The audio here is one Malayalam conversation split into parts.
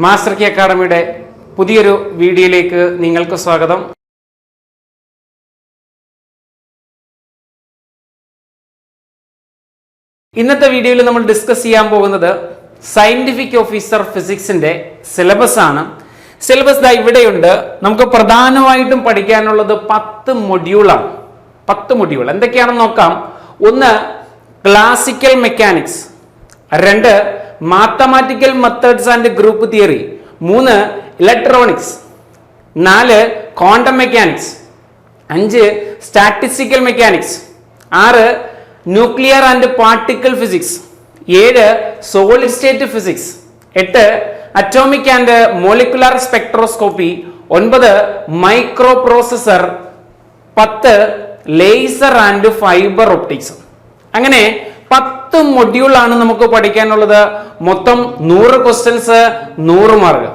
മാസ്റ്റർ കി അക്കാഡമിയുടെ പുതിയൊരു വീഡിയോയിലേക്ക് നിങ്ങൾക്ക് സ്വാഗതം. ഇന്നത്തെ വീഡിയോയിൽ നമ്മൾ ഡിസ്കസ് ചെയ്യാൻ പോകുന്നത് സയന്റിഫിക് ഓഫീസർ ഫിസിക്സിന്റെ സിലബസ് ആണ്. സിലബസ് ദാ ഇവിടെയുണ്ട്. നമുക്ക് പ്രധാനമായിട്ടും പഠിക്കാനുള്ളത് പത്ത് മൊഡ്യൂളാണ് പത്ത് മൊഡ്യൂൾ എന്തൊക്കെയാണെന്ന് നോക്കാം. ഒന്ന് ക്ലാസിക്കൽ മെക്കാനിക്സ് രണ്ട് mathematical methods and group theory മൂന്ന് ഇലക്ട്രോണിക്സ് നാല് ക്വാണ്ടം മെക്കാനിക്സ് അഞ്ച് സ്റ്റാറ്റിസ്റ്റിക്കൽ മെക്കാനിക്സ് ആറ് ന്യൂക്ലിയർ ആൻഡ് പാർട്ടിക്കിൾ ഫിസിക്സ് ഏഴ് സോളിഡ് സ്റ്റേറ്റ് ഫിസിക്സ് എട്ട് അറ്റോമിക് ആൻഡ് മോളിക്കുലാർ സ്പെക്ട്രോസ്കോപ്പി ഒൻപത് മൈക്രോ പ്രോസസർ പത്ത് ലേസർ ആൻഡ് ഫൈബർ ഒപ്റ്റിക്സ് അങ്ങനെ പത്ത് മൊഡ്യൂളാണ് നമുക്ക് പഠിക്കാനുള്ളത്. മൊത്തം നൂറ് ക്വസ്റ്റ്യൻസ് നൂറ് മാർക്ക്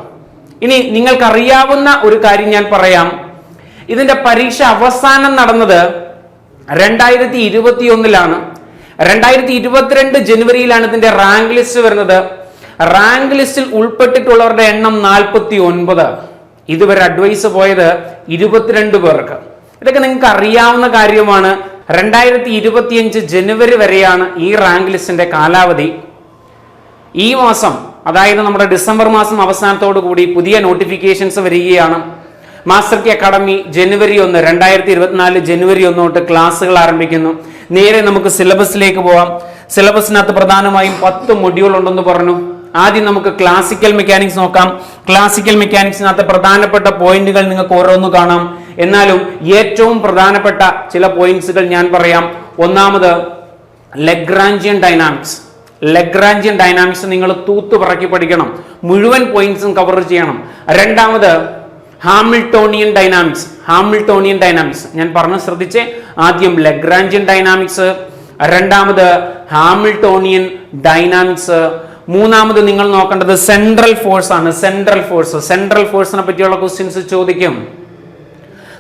ഇനി നിങ്ങൾക്കറിയാവുന്ന ഒരു കാര്യം ഞാൻ പറയാം. ഇതിന്റെ പരീക്ഷ അവസാനം നടന്നത് രണ്ടായിരത്തി ഇരുപത്തി ഒന്നിലാണ് രണ്ടായിരത്തി ഇരുപത്തിരണ്ട് ജനുവരിയിലാണ് ഇതിന്റെ റാങ്ക് ലിസ്റ്റ് വരുന്നത്. റാങ്ക് ലിസ്റ്റിൽ ഉൾപ്പെട്ടിട്ടുള്ളവരുടെ എണ്ണം നാൽപ്പത്തി ഒൻപത് ഇതുവരെ അഡ്വൈസ് പോയത് ഇരുപത്തിരണ്ട് പേർക്ക്. ഇതൊക്കെ നിങ്ങൾക്ക് അറിയാവുന്ന കാര്യമാണ്. രണ്ടായിരത്തി ഇരുപത്തിയഞ്ച് ജനുവരി വരെയാണ് ഈ റാങ്ക് ലിസ്റ്റിന്റെ കാലാവധി. ഈ മാസം അതായത് നമ്മുടെ ഡിസംബർ മാസം അവസാനത്തോടു കൂടി പുതിയ നോട്ടിഫിക്കേഷൻസ് വരികയാണ്. മാസ്റ്റർ കി അക്കാഡമി ജനുവരി ഒന്ന് രണ്ടായിരത്തി ഇരുപത്തിനാല് ജനുവരി ഒന്ന് തൊട്ട് ക്ലാസ്സുകൾ ആരംഭിക്കുന്നു. നേരെ നമുക്ക് സിലബസിലേക്ക് പോവാം. സിലബസിനകത്ത് പ്രധാനമായും പത്ത് മൊഡ്യൂൾ ഉണ്ടെന്ന് പറഞ്ഞു. ആദ്യം നമുക്ക് ക്ലാസിക്കൽ മെക്കാനിക്സ് നോക്കാം. ക്ലാസിക്കൽ മെക്കാനിക്സിനകത്ത് പ്രധാനപ്പെട്ട പോയിന്റുകൾ നിങ്ങൾക്ക് ഓരോന്ന് കാണാം. എന്നാലും ഏറ്റവും പ്രധാനപ്പെട്ട ചില പോയിന്റ്സുകൾ ഞാൻ പറയാം. ഒന്നാമത് ലെഗ്രാഞ്ചിയൻ ഡൈനാമിക്സ് ലെഗ്രാഞ്ചിയൻ ഡൈനാമിക്സ് നിങ്ങൾ തൂത്തു പറക്കി പഠിക്കണം. മുഴുവൻ പോയിന്റ്സും കവർ ചെയ്യണം. രണ്ടാമത് ഹാമിൽട്ടോണിയൻ ഡൈനാമിക്സ് ഹാമിൽട്ടോണിയൻ ഡൈനാമിക്സ് ഞാൻ പറഞ്ഞു ശ്രദ്ധിച്ചേ? ആദ്യം ലെഗ്രാഞ്ചിയൻ ഡൈനാമിക്സ് രണ്ടാമത് ഹാമിൽട്ടോണിയൻ ഡൈനാമിക്സ് മൂന്നാമത് നിങ്ങൾ നോക്കേണ്ടത് സെൻട്രൽ ഫോഴ്സ് ആണ്. സെൻട്രൽ ഫോഴ്സ് സെൻട്രൽ ഫോഴ്സിനെ പറ്റിയുള്ള ക്വസ്റ്റ്യൻസ് ചോദിക്കും.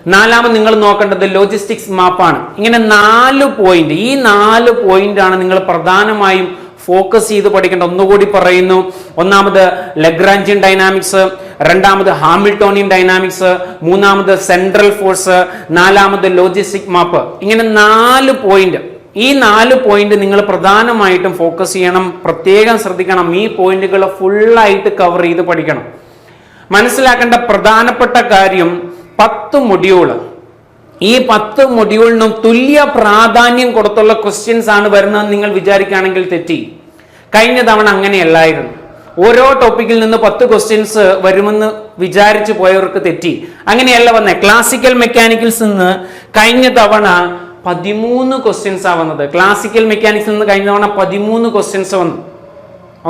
നാലാമത് നിങ്ങൾ നോക്കേണ്ടത് ലോജിസ്റ്റിക്സ് മാപ്പാണ് ഇങ്ങനെ നാല് പോയിന്റ് ഈ നാല് പോയിന്റ് ആണ് നിങ്ങൾ പ്രധാനമായും ഫോക്കസ് ചെയ്ത് പഠിക്കേണ്ട ഒന്നുകൂടി പറയുന്നു ഒന്നാമത് ലഗ്രാഞ്ചിയൻ ഡൈനാമിക്സ് രണ്ടാമത് ഹാമിൽട്ടോണിയൻ ഡൈനാമിക്സ് മൂന്നാമത് സെൻട്രൽ ഫോഴ്സ് നാലാമത് ലോജിസ്റ്റിക് മാപ്പ് ഇങ്ങനെ നാല് പോയിന്റ് ഈ നാല് പോയിന്റ് നിങ്ങൾ പ്രധാനമായിട്ടും ഫോക്കസ് ചെയ്യണം പ്രത്യേകം ശ്രദ്ധിക്കണം. ഈ പോയിന്റുകൾ ഫുള്ളായിട്ട് കവർ ചെയ്ത് പഠിക്കണം. മനസ്സിലാക്കേണ്ട പ്രധാനപ്പെട്ട കാര്യം പത്ത് മൊഡ്യൂൾ. ഈ പത്ത് മൊഡ്യൂളിനും തുല്യ പ്രാധാന്യം കൊടുത്തുള്ള ക്വസ്റ്റ്യൻസ് ആണ് വരുന്നതെന്ന് നിങ്ങൾ വിചാരിക്കുകയാണെങ്കിൽ തെറ്റി. കഴിഞ്ഞ തവണ അങ്ങനെയല്ലായിരുന്നു. ഓരോ ടോപ്പിക്കിൽ നിന്ന് പത്ത് ക്വസ്റ്റ്യൻസ് വരുമെന്ന് വിചാരിച്ചു പോയവർക്ക് തെറ്റി. അങ്ങനെയല്ല വന്നത് ക്ലാസിക്കൽ മെക്കാനിക്കൽസ് നിന്ന് കഴിഞ്ഞ തവണ പതിമൂന്ന് ക്വസ്റ്റ്യൻസ് ആ വന്നത്. ക്ലാസിക്കൽ മെക്കാനിക്സിൽ നിന്ന് കഴിഞ്ഞ തവണ പതിമൂന്ന് ക്വസ്റ്റ്യൻസ് വന്നു.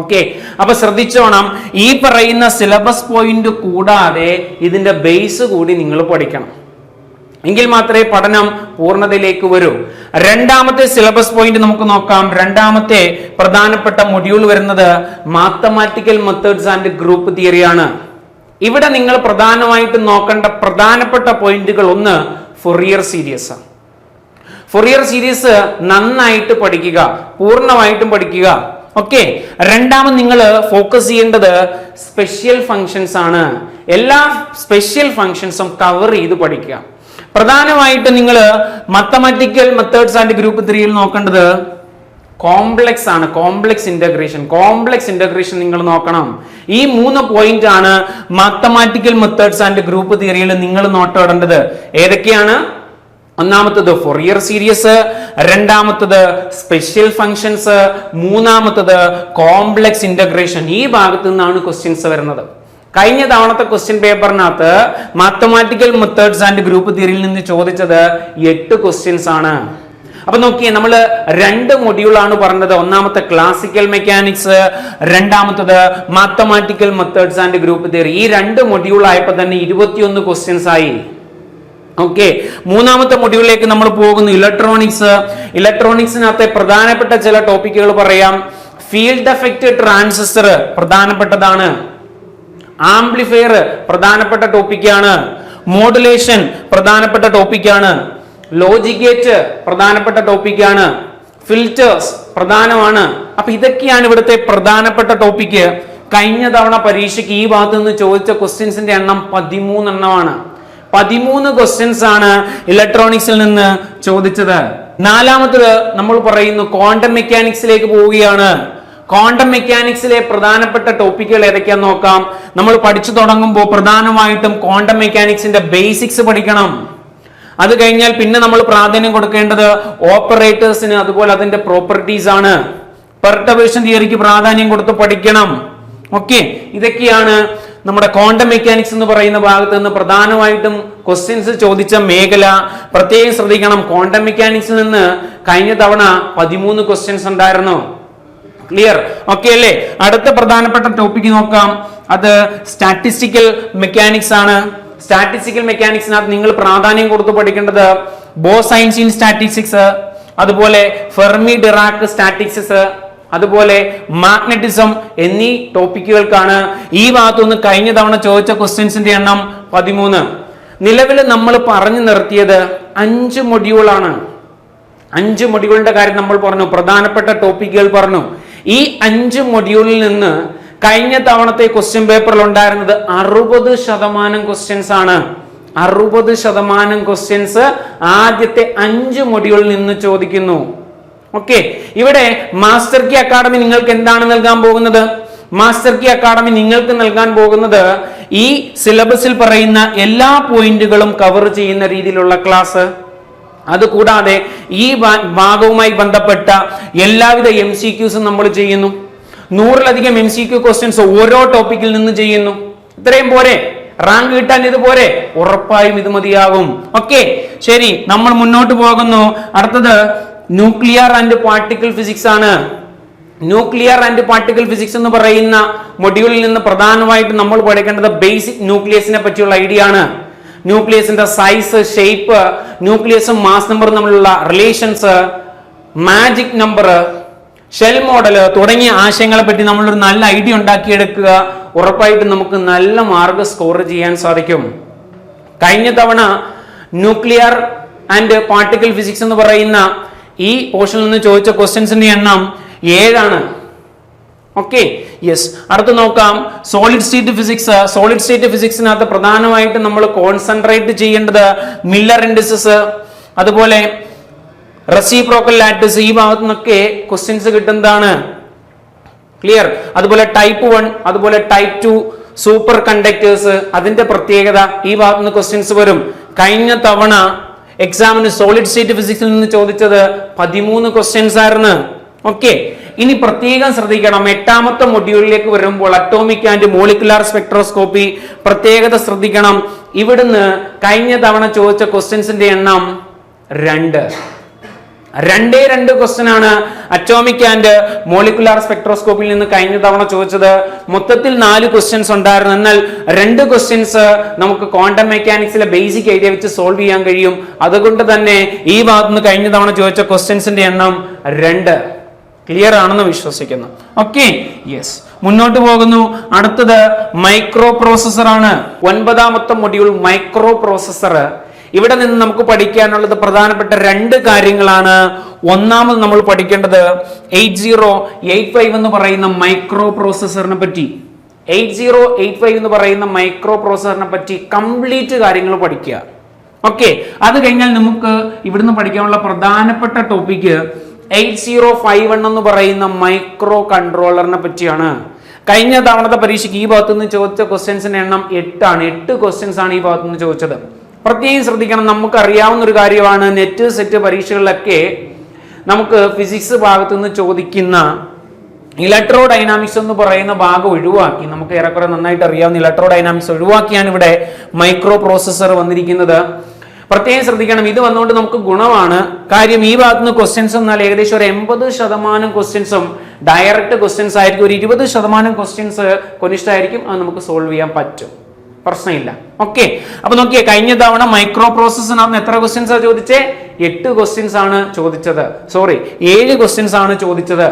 ഓക്കെ അപ്പൊ ശ്രദ്ധിച്ചോണം. ഈ പറയുന്ന സിലബസ് പോയിന്റ് കൂടാതെ ഇതിന്റെ ബേസ് കൂടി നിങ്ങൾ പഠിക്കണം. എങ്കിൽ മാത്രമേ പഠനം പൂർണതയിലേക്ക് വരൂ. രണ്ടാമത്തെ സിലബസ് പോയിന്റ് നമുക്ക് നോക്കാം. രണ്ടാമത്തെ പ്രധാനപ്പെട്ട മൊഡ്യൂൾ വരുന്നത് മാത്തമാറ്റിക്കൽ മെത്തേഡ്സ് ആൻഡ് ഗ്രൂപ്പ് തിയറിയാണ് ഇവിടെ നിങ്ങൾ പ്രധാനമായിട്ടും നോക്കേണ്ട പ്രധാനപ്പെട്ട പോയിന്റുകൾ ഒന്ന് ഫൊറിയർ സീരീസ് ആണ്. ഫൊറിയർ സീരീസ് നന്നായിട്ട് പഠിക്കുക. പൂർണമായിട്ടും പഠിക്കുക. ഓക്കെ രണ്ടാമത് നിങ്ങൾ ഫോക്കസ് ചെയ്യേണ്ടത് സ്പെഷ്യൽ ഫങ്ഷൻസ് ആണ്. എല്ലാ സ്പെഷ്യൽ ഫങ്ഷൻസും കവർ ചെയ്ത് പഠിക്കുക. പ്രധാനമായിട്ട് നിങ്ങൾ മത്തമാറ്റിക്കൽ മെത്തേഡ്സ് ആൻഡ് ഗ്രൂപ്പ് ത്രീയിൽ നോക്കേണ്ടത് കോംപ്ലക്സ് ആണ് കോംപ്ലക്സ് ഇന്റഗ്രേഷൻ കോംപ്ലക്സ് ഇന്റഗ്രേഷൻ നിങ്ങൾ നോക്കണം. ഈ മൂന്ന് പോയിന്റ് ആണ് മാത്തമാറ്റിക്കൽ മെത്തേഡ്സ് ആൻഡ് ഗ്രൂപ്പ് തിയറിയിൽ നിങ്ങൾ നോട്ടിടേണ്ടത് ഏതൊക്കെയാണ്? ഒന്നാമത്തത് ഫൊറിയർ സീരീസ് രണ്ടാമത്തത് സ്പെഷ്യൽ ഫങ്ഷൻസ് മൂന്നാമത്തത് കോംപ്ലക്സ് ഇന്റഗ്രേഷൻ ഈ ഭാഗത്തു നിന്നാണ് ക്വസ്റ്റ്യൻസ് വരുന്നത്. കഴിഞ്ഞ തവണത്തെ ക്വസ്റ്റ്യൻ പേപ്പറിനകത്ത് മാത്തമാറ്റിക്കൽ മെത്തേഡ്സ് ആൻഡ് ഗ്രൂപ്പ് തിയറിയിൽ നിന്ന് ചോദിച്ചത് എട്ട് ക്വസ്റ്റ്യൻസ് ആണ്. അപ്പൊ നോക്കിയേ നമ്മൾ രണ്ട് മൊഡ്യൂളാണ് പറഞ്ഞത്. ഒന്നാമത്തെ ക്ലാസിക്കൽ മെക്കാനിക്സ് രണ്ടാമത്തത് mathematical methods and group theory ഈ രണ്ട് മൊഡ്യൂൾ ആയപ്പോൾ തന്നെ ഇരുപത്തിയൊന്ന് ക്വസ്റ്റ്യൻസ് ആയി. ഓക്കെ മൂന്നാമത്തെ മൊഡ്യൂളിലേക്ക് നമ്മൾ പോകുന്നു. ഇലക്ട്രോണിക്സ് ഇലക്ട്രോണിക്സിനകത്തെ പ്രധാനപ്പെട്ട ചില ടോപ്പിക്കുകൾ പറയാം. ഫീൽഡ് എഫക്റ്റ് ട്രാൻസിസ്റ്റർ പ്രധാനപ്പെട്ടതാണ്. ആംപ്ലിഫയർ പ്രധാനപ്പെട്ട ടോപ്പിക്കാണ് മോഡുലേഷൻ പ്രധാനപ്പെട്ട ടോപ്പിക്കാണ് ലോജിഗേറ്റ് പ്രധാനപ്പെട്ട ടോപ്പിക്കാണ് ഫിൽറ്റേഴ്സ് പ്രധാനമാണ്. അപ്പൊ ഇതൊക്കെയാണ് ഇവിടുത്തെ പ്രധാനപ്പെട്ട ടോപ്പിക്ക് കഴിഞ്ഞ തവണ പരീക്ഷയ്ക്ക് ഈ ഭാഗത്ത് നിന്ന് ചോദിച്ച ക്വസ്റ്റ്യൻസിന്റെ എണ്ണം പതിമൂന്നെണ്ണമാണ്. പതിമൂന്ന് ക്വസ്റ്റ്യൻസ് ആണ് ഇലക്ട്രോണിക്സിൽ നിന്ന് ചോദിച്ചത്. നാലാമത്തത് നമ്മൾ പറയുന്നു ക്വാണ്ടം മെക്കാനിക്സിലേക്ക് പോവുകയാണ്. ക്വാണ്ടം മെക്കാനിക്സിലെ പ്രധാനപ്പെട്ട ടോപ്പിക്കുകൾ ഏതൊക്കെയാന്ന് നോക്കാം. നമ്മൾ പഠിച്ചു തുടങ്ങുമ്പോൾ പ്രധാനമായിട്ടും ക്വാണ്ടം മെക്കാനിക്സിന്റെ ബേസിക്സ് പഠിക്കണം. അത് കഴിഞ്ഞാൽ പിന്നെ നമ്മൾ പ്രാധാന്യം കൊടുക്കേണ്ടത് ഓപ്പറേറ്റേഴ്സിന് അതുപോലെ അതിന്റെ പ്രോപ്പർട്ടീസ് ആണ്. പെർട്ടബേഷൻ തിയറിക്ക് പ്രാധാന്യം കൊടുത്ത് പഠിക്കണം. ഓക്കെ ഇതൊക്കെയാണ് നമ്മുടെ ക്വാണ്ടം മെക്കാനിക്സ് എന്ന് പറയുന്ന ഭാഗത്ത് നിന്ന് പ്രധാനമായിട്ടും ക്വസ്റ്റ്യൻസ് ചോദിച്ച മേഖല. പ്രത്യേകം ശ്രദ്ധിക്കണം. ക്വാണ്ടം മെക്കാനിക്സിൽ നിന്ന് കഴിഞ്ഞ തവണ പതിമൂന്ന് ക്വസ്റ്റ്യൻസ് ഉണ്ടായിരുന്നു. ക്ലിയർ ഓക്കെ അല്ലേ? അടുത്ത പ്രധാനപ്പെട്ട ടോപ്പിക്ക് നോക്കാം. അത് സ്റ്റാറ്റിസ്റ്റിക്കൽ മെക്കാനിക്സ് ആണ്. സ്റ്റാറ്റിസ്റ്റിക്കൽ മെക്കാനിക്സിനകത്ത് നിങ്ങൾ പ്രാധാന്യം കൊടുത്ത് പഠിക്കേണ്ടത് ബോ സയൻസ് ഇൻ സ്റ്റാറ്റിസ്റ്റിക്സ് അതുപോലെ ഫെർമി ഡിറാക്ക് സ്റ്റാറ്റിക്സിക്സ് അതുപോലെ മാഗ്നറ്റിസം എന്നീ ടോപ്പിക്കുകൾക്കാണ് ഈ ഭാഗത്തുനിന്ന് കഴിഞ്ഞ തവണ ചോദിച്ച ക്വസ്റ്റ്യൻസിന്റെ എണ്ണം പതിമൂന്ന്. നിലവിൽ നമ്മൾ പറഞ്ഞു നിർത്തിയത് അഞ്ച് മൊഡ്യൂളാണ്. അഞ്ച് മൊഡ്യൂളിന്റെ കാര്യം നമ്മൾ പറഞ്ഞു പ്രധാനപ്പെട്ട ടോപ്പിക്കുകൾ പറഞ്ഞു. ഈ അഞ്ച് മൊഡ്യൂളിൽ നിന്ന് കഴിഞ്ഞ തവണത്തെ ക്വസ്റ്റ്യൻ പേപ്പറിൽ ഉണ്ടായിരുന്നത് അറുപത് ശതമാനം ക്വസ്റ്റ്യൻസ് ആണ്. അറുപത് ശതമാനം ക്വസ്റ്റ്യൻസ് ആദ്യത്തെ അഞ്ച് മൊഡ്യൂളിൽ നിന്ന് ചോദിക്കുന്നു. ഓക്കെ ഇവിടെ മാസ്റ്റർ കി അക്കാഡമി നിങ്ങൾക്ക് എന്താണ് നൽകാൻ പോകുന്നത്? മാസ്റ്റർ കി അക്കാഡമി നിങ്ങൾക്ക് നൽകാൻ പോകുന്നത് ഈ സിലബസിൽ പറയുന്ന എല്ലാ പോയിന്റുകളും കവർ ചെയ്യുന്ന രീതിയിലുള്ള ക്ലാസ് അതുകൂടാതെ ഈ ഭാഗവുമായി ബന്ധപ്പെട്ട എല്ലാവിധ എം സി ക്യൂസും നമ്മൾ ചെയ്യുന്നു. നൂറിലധികം എം സി ക്യൂ ക്വസ്റ്റ്യൻസ് ഓരോ ടോപ്പിക്കിൽ നിന്ന് ചെയ്യുന്നു. ഇത്രയും പോരെ. റാങ്ക് കിട്ടാൻ ഇത് പോരെ. ഉറപ്പായും ഇത് മതിയാകും. ഓക്കെ ശരി. നമ്മൾ മുന്നോട്ട് പോകുന്നു. അടുത്തത് ന്യൂക്ലിയർ ആൻഡ് പാർട്ടിക്കിൾ ഫിസിക്സ് ആണ്. ന്യൂക്ലിയർ ആൻഡ് പാർട്ടിക്കിൾ ഫിസിക്സ് എന്ന് പറയുന്ന മൊഡ്യൂളിൽ നിന്ന് പ്രധാനമായിട്ട് നമ്മൾ പഠിക്കേണ്ടത് ബേസിക് ന്യൂക്ലിയസിനെ പറ്റിയുള്ള ഐഡിയ ആണ്. ന്യൂക്ലിയസിന്റെ സൈസ് ഷേപ്പ് ന്യൂക്ലിയസും മാസ് നമ്പറും തമ്മിലുള്ള relations magic number shell model തുടങ്ങിയ ആശയങ്ങളെ പറ്റി നമ്മളൊരു നല്ല ഐഡിയ ഉണ്ടാക്കിയെടുക്കുക. ഉറപ്പായിട്ടും നമുക്ക് നല്ല മാർക്ക് സ്കോർ ചെയ്യാൻ സാധിക്കും. കഴിഞ്ഞ തവണ ന്യൂക്ലിയർ ആൻഡ് പാർട്ടിക്കിൾ ഫിസിക്സ് എന്ന് പറയുന്ന ഈ പോർഷനിൽ നിന്ന് ചോദിച്ച ക്വസ്റ്റ്യൻസിന്റെ എണ്ണം ഏഴാണ്. ഓക്കെ യെസ് അടുത്ത് നോക്കാം. Solid state physics solid state ഫിസിക്സിനകത്ത് പ്രധാനമായിട്ട് നമ്മൾ കോൺസെൻട്രേറ്റ് ചെയ്യേണ്ടത് മില്ലർ ഇൻഡിസസ് അതുപോലെ റെസിപ്രോക്കൽ ലാറ്റിസ് ഈ ഭാഗത്തു നിന്നൊക്കെ ക്വസ്റ്റ്യൻസ് കിട്ടുന്നതാണ്. ക്ലിയർ അതുപോലെ ടൈപ്പ് വൺ അതുപോലെ ടൈപ്പ് ടു സൂപ്പർ കണ്ടക്ടേഴ്സ് അതിന്റെ പ്രത്യേകത ഈ ഭാഗത്തുനിന്ന് ക്വസ്റ്റ്യൻസ് വരും. കഴിഞ്ഞ തവണ എക്സാമിന് സോളിഡ് സ്റ്റേറ്റ് ഫിസിക്സിൽ നിന്ന് ചോദിച്ചത് പതിമൂന്ന് ക്വസ്റ്റ്യൻസ് ആയിരുന്നു. ഓക്കെ ഇനി പ്രത്യേകം ശ്രദ്ധിക്കണം. എട്ടാമത്തെ മൊഡ്യൂളിലേക്ക് വരുമ്പോൾ അറ്റോമിക് ആൻഡ് മോളിക്കുലാർ സ്പെക്ട്രോസ്കോപ്പി പ്രത്യേകത ശ്രദ്ധിക്കണം. ഇവിടുന്ന് കഴിഞ്ഞ തവണ ചോദിച്ച ക്വസ്റ്റ്യൻസിന്റെ എണ്ണം രണ്ട്. രണ്ടേ രണ്ട് ക്വസ്റ്റ്യൻ ആണ് അറ്റോമിക് ആൻഡ് മോളിക്കുലാർ സ്പെക്ട്രോസ്കോപ്പിൽ നിന്ന് കഴിഞ്ഞ തവണ ചോദിച്ചത്. മൊത്തത്തിൽ നാല് ക്വസ്റ്റ്യൻസ് ഉണ്ടായിരുന്നു. എന്നാൽ രണ്ട് ക്വസ്റ്റ്യൻസ് നമുക്ക് ക്വാണ്ടം മെക്കാനിക്സിലെ ബേസിക് ഐഡിയ വെച്ച് സോൾവ് ചെയ്യാൻ കഴിയും. അതുകൊണ്ട് തന്നെ ഈ ഭാഗത്ത് നിന്ന് കഴിഞ്ഞ തവണ ചോദിച്ച ക്വസ്റ്റ്യൻസിന്റെ എണ്ണം രണ്ട്. ക്ലിയർ ആണെന്ന് വിശ്വസിക്കുന്നു. ഓക്കെ യെസ് മുന്നോട്ട് പോകുന്നു. അടുത്തത് മൈക്രോ പ്രോസസ്സർ ആണ്. ഒൻപതാമത്തെ മൊഡ്യൂൾ മൈക്രോ പ്രോസസർ ഇവിടെ നിന്ന് നമുക്ക് പഠിക്കാനുള്ളത് പ്രധാനപ്പെട്ട രണ്ട് കാര്യങ്ങളാണ്. ഒന്നാമത് നമ്മൾ പഠിക്കേണ്ടത് എയ്റ്റ് സീറോ എയ്റ്റ് ഫൈവ് എന്ന് പറയുന്ന മൈക്രോ പ്രോസസ്സറിനെ പറ്റി. എയ്റ്റ് സീറോ എയ്റ്റ് ഫൈവ് എന്ന് പറയുന്ന മൈക്രോ പ്രോസസ്സറിനെ പറ്റി കംപ്ലീറ്റ് കാര്യങ്ങൾ പഠിക്കുക. ഓക്കെ അത് കഴിഞ്ഞാൽ നമുക്ക് ഇവിടുന്ന് പഠിക്കാനുള്ള പ്രധാനപ്പെട്ട topic eight zero five one എന്ന് പറയുന്ന മൈക്രോ കൺട്രോളറിനെ പറ്റിയാണ്. കഴിഞ്ഞ തവണത്തെ പരീക്ഷയ്ക്ക് ഈ ഭാഗത്തുനിന്ന് ചോദിച്ച ക്വസ്റ്റ്യൻസിന്റെ എണ്ണം എട്ടാണ്. എട്ട് ക്വസ്റ്റ്യൻസ് ആണ് ഈ ഭാഗത്തുനിന്ന് ചോദിച്ചത്. പ്രത്യേകം ശ്രദ്ധിക്കണം. നമുക്ക് അറിയാവുന്ന ഒരു കാര്യമാണ് നെറ്റ് സെറ്റ് പരീക്ഷകളിലൊക്കെ നമുക്ക് ഫിസിക്സ് ഭാഗത്തു നിന്ന് ചോദിക്കുന്ന ഇലക്ട്രോ ഡൈനാമിക്സ് എന്ന് പറയുന്ന ഭാഗം ഒഴിവാക്കി. നമുക്ക് ഏറെക്കുറെ നന്നായിട്ട് അറിയാവുന്ന ഇലക്ട്രോ ഡൈനാമിക്സ് ഒഴിവാക്കിയാണ് ഇവിടെ മൈക്രോ പ്രോസസ്സർ വന്നിരിക്കുന്നത്. പ്രത്യേകം ശ്രദ്ധിക്കണം. ഇത് വന്നുകൊണ്ട് നമുക്ക് ഗുണമാണ്. കാര്യം ഈ ഭാഗത്ത് നിന്ന് ക്വസ്റ്റ്യൻസ് എന്നാൽ ഏകദേശം ഒരു എൺപത് ശതമാനം ക്വസ്റ്റ്യൻസും ഡയറക്റ്റ് ക്വസ്റ്റ്യൻസ് ആയിരിക്കും. ഒരു ഇരുപത് ശതമാനം ക്വസ്റ്റ്യൻസ് കൊനിഷ്ഠായിരിക്കും അത് നമുക്ക് സോൾവ് ചെയ്യാൻ പറ്റും. പ്രശ്നമില്ല. ഓക്കെ അപ്പൊ നോക്കിയേ കഴിഞ്ഞ തവണ മൈക്രോ പ്രോസസ്സിനകത്ത് എത്ര ക്വസ്റ്റ്യൻസ് ആണ് ചോദിച്ചേ? എട്ട് ക്വസ്റ്റ്യൻസ് ആണ് ചോദിച്ചത്. സോറി ഏഴ് ക്വസ്റ്റ്യൻസ് ആണ് ചോദിച്ചത്.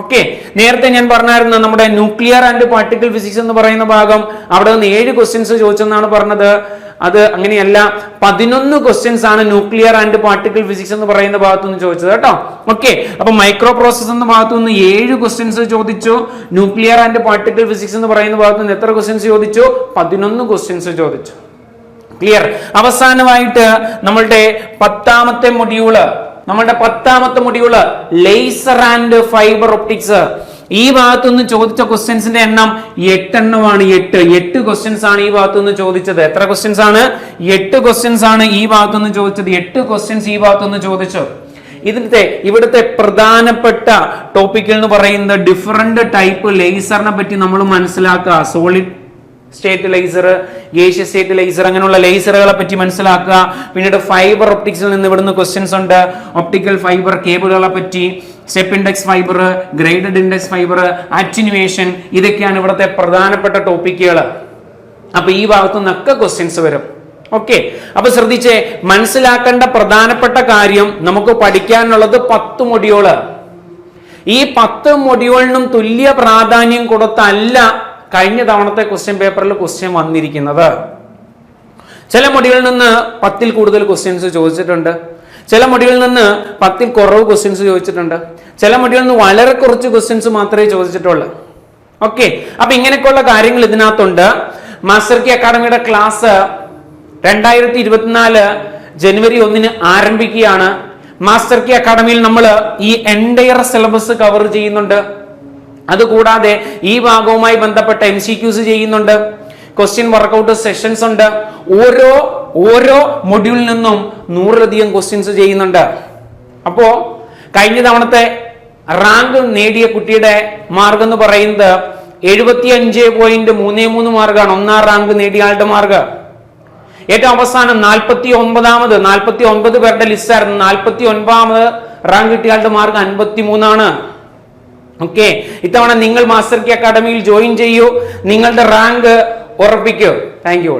ഓക്കെ നേരത്തെ ഞാൻ പറഞ്ഞായിരുന്നു നമ്മുടെ ന്യൂക്ലിയർ ആൻഡ് പാർട്ടിക്കിൾ ഫിസിക്സ് എന്ന് പറയുന്ന ഭാഗം അവിടെ നിന്ന് ഏഴ് ക്വസ്റ്റ്യൻസ് ചോദിച്ചെന്നാണ് പറഞ്ഞത്. അത് അങ്ങനെയല്ല പതിനൊന്ന് ക്വസ്റ്റ്യൻസ് ആണ് ന്യൂക്ലിയർ ആൻഡ് പാർട്ടിക്കിൾ ഫിസിക്സ് എന്ന് പറയുന്ന ഭാഗത്തുനിന്ന് ചോദിച്ചത് കേട്ടോ. ഓക്കെ അപ്പൊ മൈക്രോ പ്രോസസ് എന്ന ഭാഗത്തുനിന്ന് ഏഴ് ക്വസ്റ്റ്യൻസ് ചോദിച്ചു. ന്യൂക്ലിയർ ആൻഡ് പാർട്ടിക്കിൾ ഫിസിക്സ് എന്ന് പറയുന്ന ഭാഗത്തുനിന്ന് എത്ര ക്വസ്റ്റ്യൻസ് ചോദിച്ചു? പതിനൊന്ന് ക്വസ്റ്റ്യൻസ് ചോദിച്ചു. ക്ലിയർ അവസാനമായിട്ട് നമ്മളുടെ പത്താമത്തെ മൊഡ്യൂൾ നമ്മളുടെ പത്താമത്തെ module laser and fibre optics ഈ ഭാഗത്തു നിന്ന് ചോദിച്ച ക്വസ്റ്റ്യൻസിന്റെ എണ്ണം എട്ടെണ്ണമാണ്. എട്ട്. എട്ട് ക്വസ്റ്റ്യൻസ് ആണ് ഈ ഭാഗത്തു നിന്ന് ചോദിച്ചത്. എത്ര ക്വസ്റ്റ്യൻസ് ആണ്? എട്ട് ക്വസ്റ്റ്യൻസ് ആണ് ഈ ഭാഗത്തു നിന്ന് ചോദിച്ചത്. എട്ട് ക്വസ്റ്റ്യൻസ് ഈ ഭാഗത്തു നിന്ന് ചോദിച്ചു. ഇതിന്റെ ഇവിടുത്തെ പ്രധാനപ്പെട്ട ടോപ്പിക്കൽ എന്ന് പറയുന്നത് ഡിഫറെന്റ് ടൈപ്പ് ലേസറിനെ പറ്റി നമ്മൾ മനസ്സിലാക്കുക. സോളിഡ് സ്റ്റേറ്റ് ലേസർ ഏഷ്യ സ്റ്റേറ്റ് ലേസർ അങ്ങനെയുള്ള ലേസറുകളെ പറ്റി മനസ്സിലാക്കുക. പിന്നീട് ഫൈബർ ഒപ്റ്റിക്സിൽ നിന്ന് ഇവിടുന്ന് ക്വസ്റ്റ്യൻസ് ഉണ്ട്. ഒപ്റ്റിക്കൽ ഫൈബർ കേബിളുകളെ പറ്റി. Step index fibre graded index fibre attenuation ഇതൊക്കെയാണ് ഇവിടുത്തെ പ്രധാനപ്പെട്ട ടോപ്പിക്കുകൾ അപ്പൊ ഈ ഭാഗത്തു നിന്നൊക്കെ ക്വസ്റ്റ്യൻസ് വരും. ഓക്കെ അപ്പൊ ശ്രദ്ധിച്ചേ മനസ്സിലാക്കേണ്ട പ്രധാനപ്പെട്ട കാര്യം നമുക്ക് പഠിക്കാനുള്ളത് പത്ത് മൊഡ്യൂൾ ഈ പത്ത് മൊഡ്യൂളിനും തുല്യ പ്രാധാന്യം കൊടുത്തല്ല കഴിഞ്ഞ തവണത്തെ ക്വസ്റ്റ്യൻ പേപ്പറിൽ ക്വസ്റ്റ്യൻ വന്നിരിക്കുന്നത്. ചില മൊഡ്യൂളിൽ നിന്ന് പത്തിൽ കൂടുതൽ ക്വസ്റ്റ്യൻസ് ചോദിച്ചിട്ടുണ്ട്. ചില മൊഡ്യൂളിൽ നിന്ന് പത്തിൽ കുറവ് ക്വസ്റ്റ്യൻസ് ചോദിച്ചിട്ടുണ്ട്. ചില മൊഡ്യൂളിൽ നിന്ന് വളരെ കുറച്ച് ക്വസ്റ്റ്യൻസ് മാത്രമേ ചോദിച്ചിട്ടുള്ളൂ. ഓക്കെ അപ്പൊ ഇങ്ങനെയൊക്കെയുള്ള കാര്യങ്ങൾ ഇതിനകത്തുണ്ട്. മാസ്റ്റർ കി അക്കാഡമിയുടെ ക്ലാസ് രണ്ടായിരത്തി ഇരുപത്തിനാല് ജനുവരി ഒന്നിന് ആരംഭിക്കുകയാണ്. മാസ്റ്റർ കി അക്കാഡമിയിൽ നമ്മൾ ഈ എൻഡയർ സിലബസ് കവർ ചെയ്യുന്നുണ്ട്. അതുകൂടാതെ ഈ ഭാഗവുമായി ബന്ധപ്പെട്ട എം സി ക്യൂസ് ചെയ്യുന്നുണ്ട്. ക്വസ്റ്റ്യൻ വർക്കൗട്ട് സെഷൻസ് ഉണ്ട്. ഓരോ ഓരോ മൊഡ്യൂളിൽ നിന്നും നൂറിലധികം ക്വസ്റ്റ്യൻസ് ചെയ്യുന്നുണ്ട്. അപ്പോ കഴിഞ്ഞ തവണത്തെ റാങ്ക് നേടിയ കുട്ടിയുടെ മാർക്ക് എന്ന് പറയുന്നത് എഴുപത്തി അഞ്ച് പോയിന്റ് മൂന്ന് മൂന്ന് മാർക്കാണ് ഒന്നാം റാങ്ക് നേടിയ ആളുടെ മാർഗ് ഏറ്റവും അവസാനം നാൽപ്പത്തി ഒമ്പതാമത് നാൽപ്പത്തി ഒൻപത് പേരുടെ ലിസ്റ്റ് ആയിരുന്നു. നാൽപ്പത്തി ഒൻപതാമത് റാങ്ക് കിട്ടിയ ആളുടെ മാർഗ് അൻപത്തി മൂന്നാണ് ഓക്കെ ഇത്തവണ നിങ്ങൾ മാസ്റ്റർ കി അക്കാഡമിയിൽ ജോയിൻ ചെയ്യൂ. നിങ്ങളുടെ റാങ്ക് ഉറപ്പിക്കൂ. Thank you